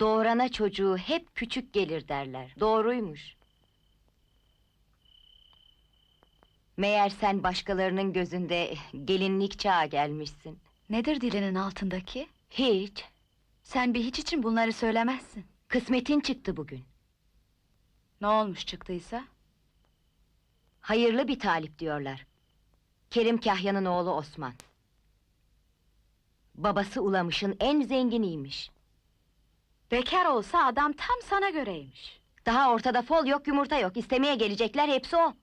Doğurana çocuğu hep küçük gelir derler. Doğruymuş. Meğer sen başkalarının gözünde gelinlik çağa gelmişsin. Nedir dilinin altındaki? Hiç. Sen bir hiç için bunları söylemezsin. Kısmetin çıktı bugün. Ne olmuş çıktıysa? Hayırlı bir talip diyorlar. Kerim Kahya'nın oğlu Osman. Babası Ulamış'ın en zenginiymiş. Bekar olsa adam tam sana göreymiş. Daha ortada fol yok yumurta yok. İstemeye gelecekler hepsi o.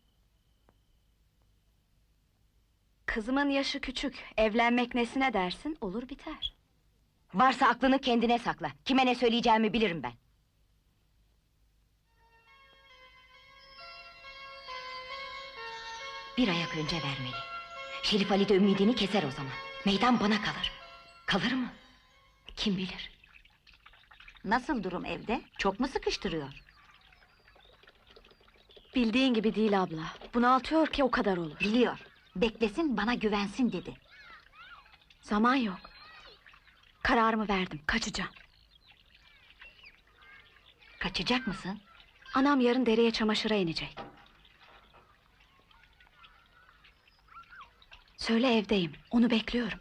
Kızımın yaşı küçük, evlenmek nesine dersin, olur biter. Varsa aklını kendine sakla. Kime ne söyleyeceğimi bilirim ben. Bir ayak önce vermeli. Şerif Ali de ümidini keser o zaman. Meydan bana kalır. Kalır mı? Kim bilir? Nasıl durum evde? Çok mu sıkıştırıyor? Bildiğin gibi değil abla. Bunaltıyor ki o kadar olur. Biliyor. Beklesin bana güvensin dedi. Zaman yok. Kararımı verdim, kaçacağım. Kaçacak mısın? Anam yarın dereye çamaşıra inecek. Söyle evdeyim, onu bekliyorum.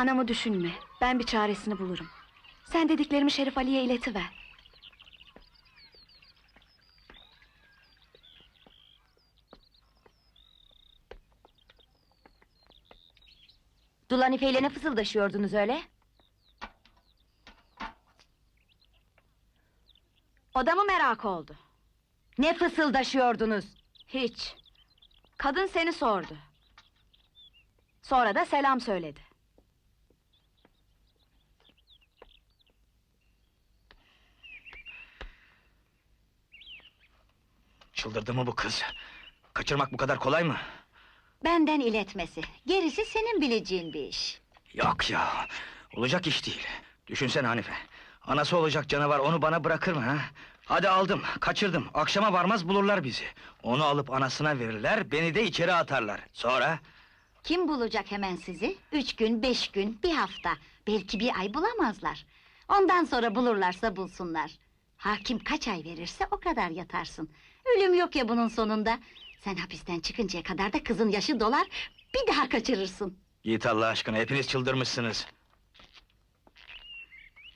Anamı düşünme, ben bir çaresini bulurum. Sen dediklerimi Şerif Ali'ye iletiver. Dulanife ile ne fısıldaşıyordunuz öyle? O da mı merak oldu? Ne fısıldaşıyordunuz? Hiç. Kadın seni sordu. Sonra da selam söyledi. Çıldırdı mı bu kız? Kaçırmak bu kadar kolay mı? Benden iletmesi. Gerisi senin bileceğin bir iş. Yok ya, olacak iş değil. Düşünsene Hanife. Anası olacak canavar onu bana bırakır mı ha? Hadi aldım, kaçırdım. Akşama varmaz bulurlar bizi. Onu alıp anasına verirler, beni de içeri atarlar. Sonra? Kim bulacak hemen sizi? Üç gün, beş gün, bir hafta. Belki bir ay bulamazlar. Ondan sonra bulurlarsa bulsunlar. Hakim kaç ay verirse o kadar yatarsın. Ölüm yok ya bunun sonunda. Sen hapisten çıkıncaya kadar da kızın yaşı dolar... ...bir daha kaçırırsın. Git Allah aşkına, hepiniz çıldırmışsınız.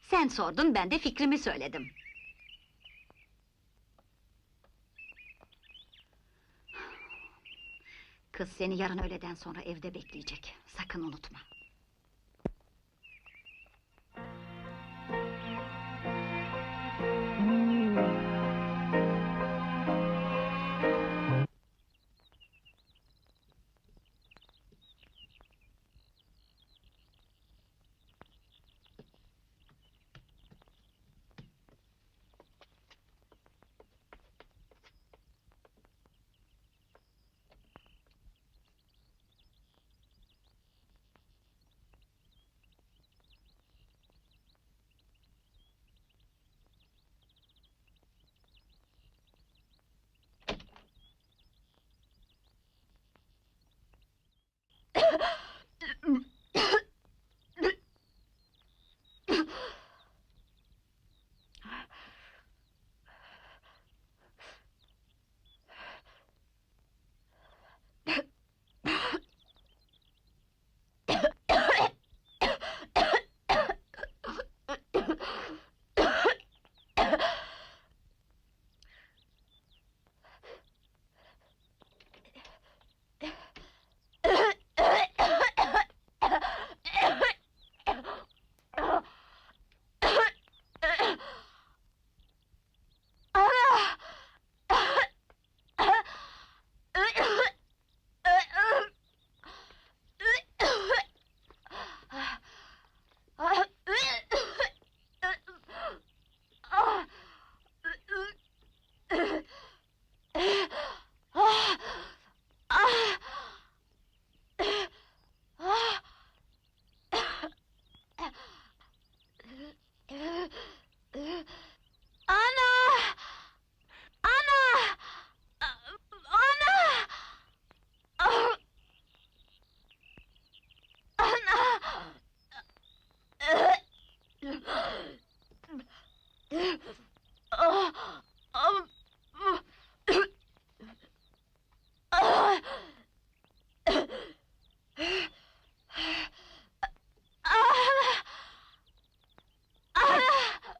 Sen sordun, ben de fikrimi söyledim. Kız seni yarın öğleden sonra evde bekleyecek. Sakın unutma.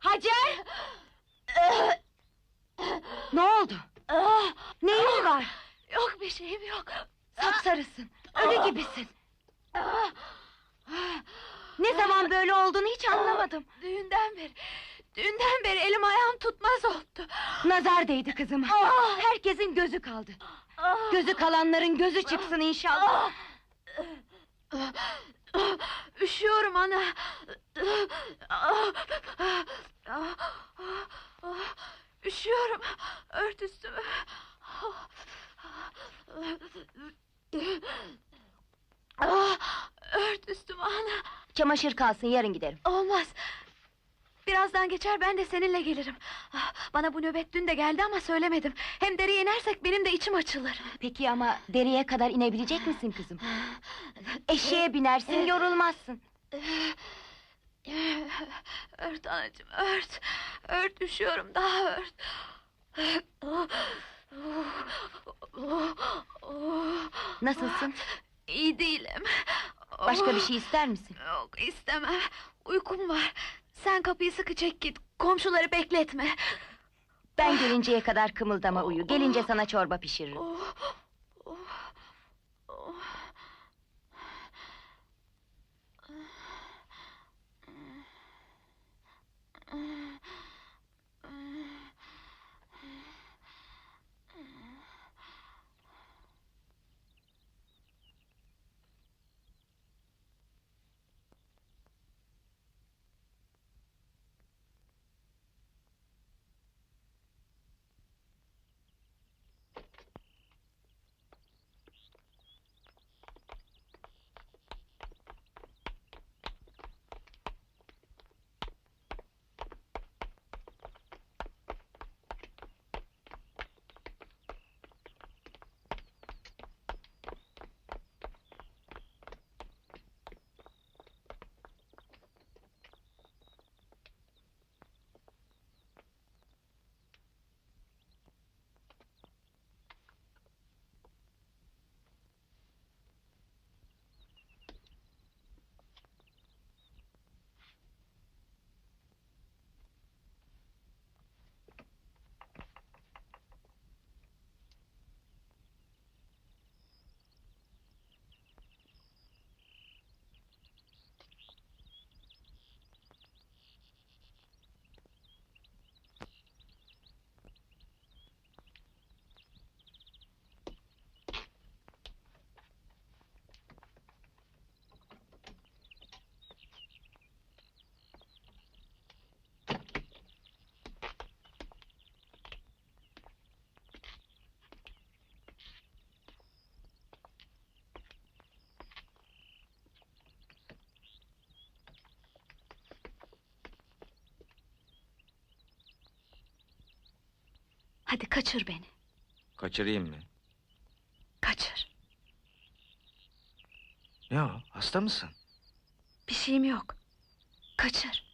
Hacer! Ne oldu? Neyin var? Yok bir şeyim yok. Sapsarısın, ölü gibisin. Ah! Ne zaman böyle olduğunu hiç anlamadım. Düğünden beri düğünden beri elim ayağım tutmaz oldu. Nazar değdi kızıma. Ah! Herkesin gözü kaldı. Ah! Gözü kalanların gözü çıksın inşallah. Üşüyorum ana. Üşüyorum. Ört üstümü. Ört üstümü ana. Çamaşır kalsın yarın giderim. Olmaz. Birazdan geçer ben de seninle gelirim. Ah, Bana bu nöbet dün de geldi ama söylemedim. Hem dereye inersek benim de içim açılır. Peki ama dereye kadar inebilecek misin kızım? Eşeğe binersin yorulmazsın. Ört anacığım ört. Ört üşüyorum daha ört. Nasılsın? İyi değilim. Başka bir şey ister misin? Yok istemem. Uykum var. Sen kapıyı sıkı çek git. Komşuları bekletme. Ben gelinceye kadar kımıldama uyu. Gelince sana çorba pişiririm. Oh, Hadi kaçır beni. Kaçırayım mı? Kaçır. Ne o? Hasta mısın? Bir şeyim yok. Kaçır.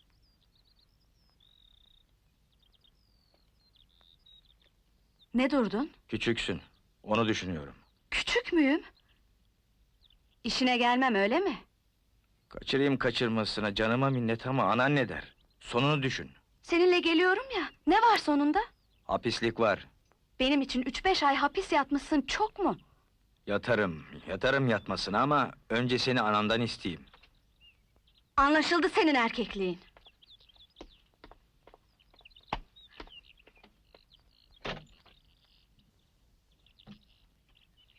Ne durdun? Küçüksün. Onu düşünüyorum. Küçük müyüm? İşine gelmem öyle mi? Kaçırayım kaçırmasına canıma minnet ama anan ne der? Sonunu düşün. Seninle geliyorum ya. Ne var sonunda? Hapislik var. Benim için üç beş ay hapis yatmışsın çok mu? Yatarım, yatarım yatmasına ama önce seni anandan isteyeyim. Anlaşıldı senin erkekliğin.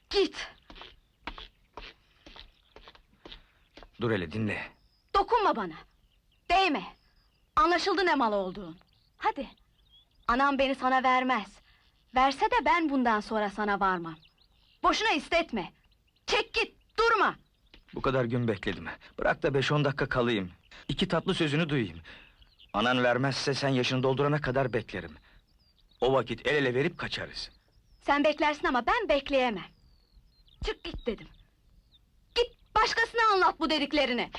Git. Dur hele dinle. Dokunma bana. Değme. Anlaşıldı ne mal olduğun. Hadi. Anam beni sana vermez. Verse de ben bundan sonra sana varmam. Boşuna istetme. Çek git, durma. Bu kadar gün bekledim. Bırak da beş on dakika kalayım. İki tatlı sözünü duyayım. Anan vermezse sen yaşını doldurana kadar beklerim. O vakit el ele verip kaçarız. Sen beklersin ama ben bekleyemem. Çık git dedim. Git başkasına anlat bu dediklerini.